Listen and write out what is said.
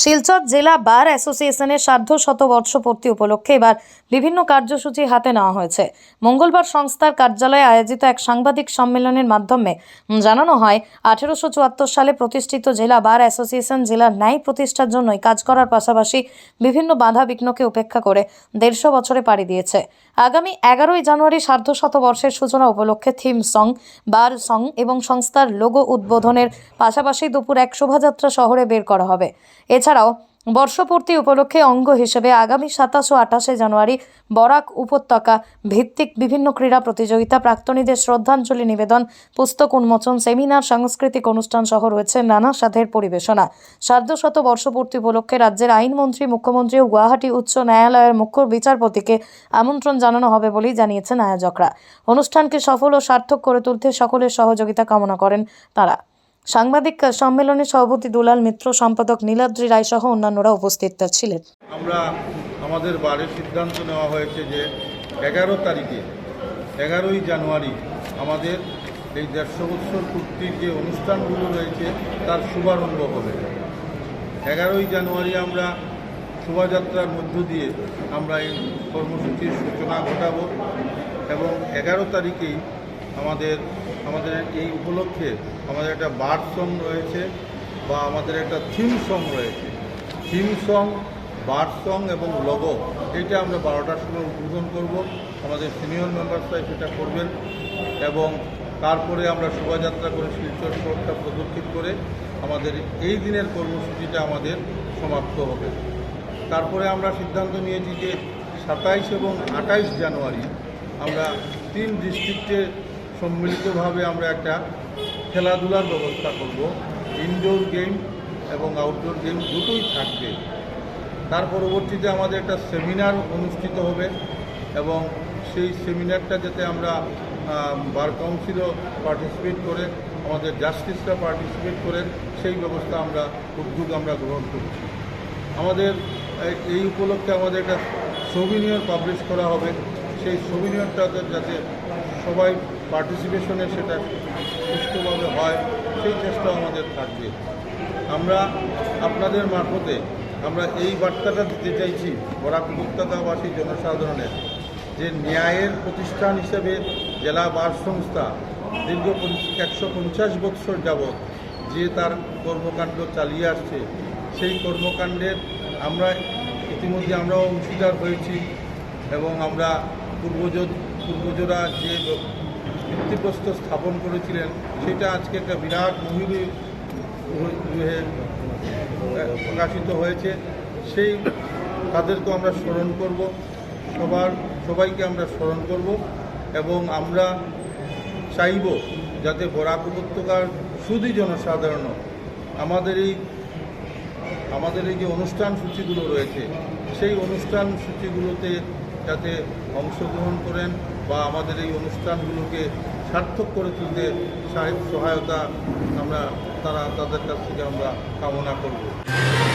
শিলচর জেলা বার অ্যাসোসিয়েশনের সার্ধ শতবর্ষপূর্তি উপলক্ষে এবার বিভিন্ন কার্যসূচি হাতে নেওয়া হয়েছে। মঙ্গলবার সংস্থার কার্যালয়ে আয়োজিত এক সাংবাদিক সম্মেলনের মাধ্যমে জানানো হয়, আঠেরোশো চুয়াত্তর সালে প্রতিষ্ঠিত জেলা বার অ্যাসোসিয়েশন জেলার ন্যায় প্রতিষ্ঠার জন্যই কাজ করার পাশাপাশি বিভিন্ন বাধা বিঘ্নকে উপেক্ষা করে দেড়শো বছরে পাড়ি দিয়েছে। আগামী এগারোই জানুয়ারি সার্ধ শতবর্ষের সূচনা উপলক্ষে থিম সং, বার সং এবং সংস্থার লোগো উদ্বোধনের পাশাপাশি দুপুর এক শোভাযাত্রা শহরে বের করা হবে। এছাড়াও বর্ষপূর্তি উপলক্ষে অঙ্গ হিসেবে আগামী সাতাশ ও আঠাশে জানুয়ারি বরাক উপত্যকা ভিত্তিক বিভিন্ন ক্রীড়া প্রতিযোগিতা, প্রাক্তনীদের শ্রদ্ধাঞ্জলি নিবেদন, পুস্তক উন্মোচন, সেমিনার, সাংস্কৃতিক অনুষ্ঠান সহ রয়েছে নানা সাধের পরিবেশনা। সার্ধশত বর্ষপূর্তি উপলক্ষে রাজ্যের আইনমন্ত্রী, মুখ্যমন্ত্রী ও গুয়াহাটি উচ্চ ন্যায়ালয়ের মুখ্য বিচারপতিকে আমন্ত্রণ জানানো হবে বলেই জানিয়েছেন আয়োজকরা। অনুষ্ঠানকে সফল ও সার্থক করে তুলতে সকলের সহযোগিতা কামনা করেন তারা। সাংবাদিক সম্মেলনে সভাপতি দুলাল মিত্র, সম্পাদক নীলাদ্রি রায় সহ অন্যান্যরা উপস্থিত ছিলেন। আমরা আমাদের বারের সিদ্ধান্ত নেওয়া হয়েছে যে এগারো তারিখে, এগারোই জানুয়ারি আমাদের এই দেড়শো বৎসর পূর্তির যে অনুষ্ঠানগুলো রয়েছে তার শুভারম্ভ হবে। এগারোই জানুয়ারি আমরা শোভাযাত্রার মধ্য দিয়ে আমরা এই কর্মসূচির সূচনা ঘটাবো এবং এগারো তারিখেই আমাদের আমাদের এই উপলক্ষে আমাদের একটা বার সং রয়েছে বা আমাদের একটা থিম সং রয়েছে। থিম সং বার সং এবং লগো এইটা আমরা বারোটার সময় উদ্বোধন করব। আমাদের সিনিয়র মেম্বারসরাই সেটা করবেন এবং তারপরে আমরা শোভাযাত্রা করে শিলচর শহরটা প্রদক্ষিণ করে আমাদের এই দিনের কর্মসূচিটা আমাদের সমাপ্ত হবে। তারপরে আমরা সিদ্ধান্ত নিয়েছি যে সাতাইশ এবং আঠাইশ জানুয়ারি আমরা তিন ডিস্ট্রিক্টে সম্মিলিতভাবে আমরা একটা খেলাধুলার ব্যবস্থা করব। ইনডোর গেম এবং আউটডোর গেম দুটোই থাকবে। তার পরবর্তীতে আমাদের একটা সেমিনার অনুষ্ঠিত হবে এবং সেই সেমিনারটা যাতে আমরা বার কাউন্সিলও পার্টিসিপেট করে, আমাদের জাস্টিসরা পার্টিসিপেট করেন সেই ব্যবস্থা আমরা, উদ্যোগ আমরা গ্রহণ করছি। আমাদের, এই- উপলক্ষে আমাদের একটা সবিনিয়র পাবলিশ করা হবে। সেই সবিনিয়রটাতে যাতে সবাই পার্টিসিপেশনে সেটা সুষ্ঠুভাবে হয়, সেই চেষ্টা আমাদের থাকবে। আমরা আপনাদের মারফতে আমরা এই বার্তাটা দিতে চাইছি বরাক উপত্যকাবাসী জনসাধারণের যে ন্যায়ের প্রতিষ্ঠান হিসেবে জেলা বার সংস্থা দীর্ঘ একশো পঞ্চাশ বৎসর যাবৎ যে তার কর্মকাণ্ড চালিয়ে আসছে, সেই কর্মকাণ্ডের আমরা ইতিমধ্যে আমরাও অংশীদার হয়েছি এবং আমরা পূর্বজ পূর্বজরা যে ভিত্তিপ্রস্তর স্থাপন করেছিলেন, সেটা আজকে একটা বিরাট হয়ে প্রকাশিত হয়েছে। সেই তাদেরকে আমরা স্মরণ করব। সবার, সবাইকে আমরা স্মরণ করব এবং আমরা চাইব যাতে বরাক উপত্যকার শুধু জনসাধারণ আমাদের এই আমাদের এই যে অনুষ্ঠান সূচিগুলো রয়েছে, সেই অনুষ্ঠান সূচিগুলোতে যাতে অংশগ্রহণ করেন বা আমাদের এই অনুষ্ঠানগুলোকে সার্থক করে তুলতে সাহেব সহায়তা আমরা তারা, তাদের কাছ থেকে আমরা কামনা করব।